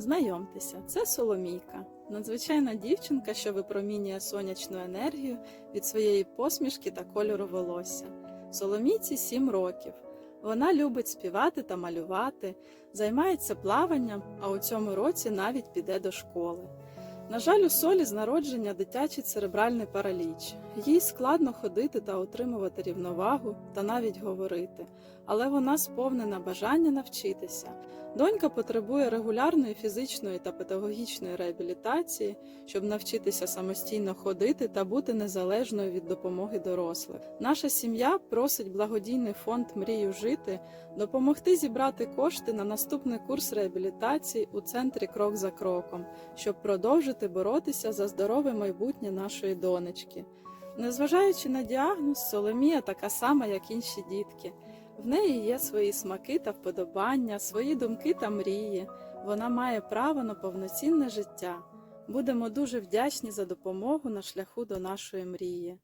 Знайомтеся, це Соломійка, надзвичайна дівчинка, що випромінює сонячну енергію від своєї посмішки та кольору волосся. Соломійці 7 років. Вона любить співати та малювати, займається плаванням, а у цьому році навіть піде до школи. На жаль, у солі з народження дитячий церебральний параліч. Їй складно ходити та утримувати рівновагу та навіть говорити, але вона сповнена бажання навчитися. Донька потребує регулярної фізичної та педагогічної реабілітації, щоб навчитися самостійно ходити та бути незалежною від допомоги дорослих. Наша сім'я просить благодійний фонд Мрію жити допомогти зібрати кошти на наступний курс реабілітації у центрі Крок за кроком, щоб продовжити боротися за здорове майбутнє нашої донечки. Незважаючи на діагноз, Соломія така сама, як інші дітки. В неї є свої смаки та вподобання, свої думки та мрії. Вона має право на повноцінне життя. Будемо дуже вдячні за допомогу на шляху до нашої мрії.